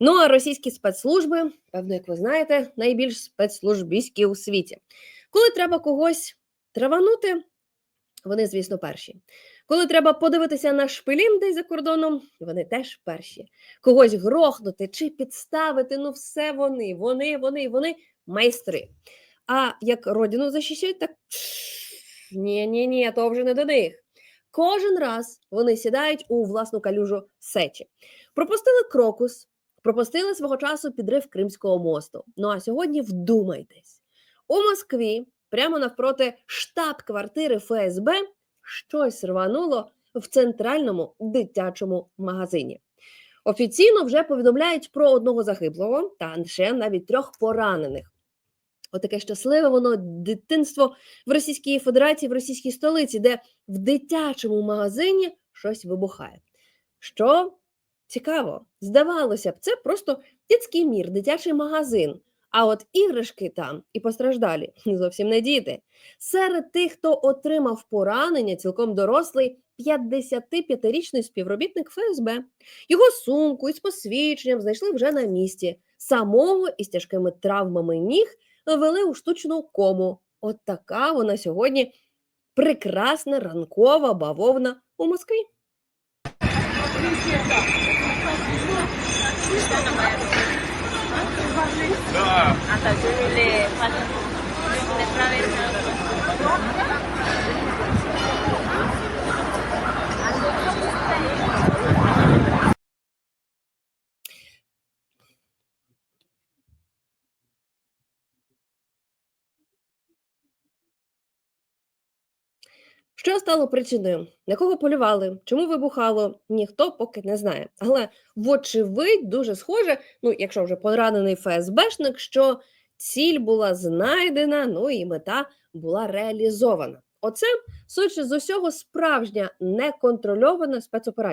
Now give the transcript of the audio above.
Ну а російські спецслужби, певно, як ви знаєте, найбільш спецслужбіські у світі. Коли треба когось траванути, вони, звісно, перші. Коли треба подивитися на шпилін десь за кордоном, вони теж перші. Когось грохнути чи підставити, ну все вони, вони, вони, вони майстри. А як родину захищають, так ні, ні, ні, то вже не до них. Кожен раз вони сідають у власну калюжу сечі. Пропустили крокус, пропустили свого часу підрив Кримського мосту. Ну а сьогодні вдумайтесь, у Москві, прямо навпроти штаб-квартири ФСБ, щось рвануло в центральному дитячому магазині. Офіційно вже повідомляють про одного загиблого та ще навіть трьох поранених. Отаке щасливе воно дитинство в Російській Федерації, в російській столиці, де в дитячому магазині щось вибухає. Що цікаво, здавалося б, це просто дитський мір, дитячий магазин. А от іграшки там і постраждалі зовсім не діти. Серед тих, хто отримав поранення, цілком дорослий 55-річний співробітник ФСБ. Його сумку із посвідченням знайшли вже на місці. Самого із тяжкими травмами ніг вели у штучну кому. От така вона сьогодні прекрасна ранкова бавовна у Москві. Hasta Що стало причиною? На кого полювали? Чому вибухало? Ніхто поки не знає. Але, вочевидь, дуже схоже, ну, якщо вже поранений ФСБшник, що ціль була знайдена, ну і мета була реалізована. Оце, судячи з усього, справжня неконтрольована спецоперація.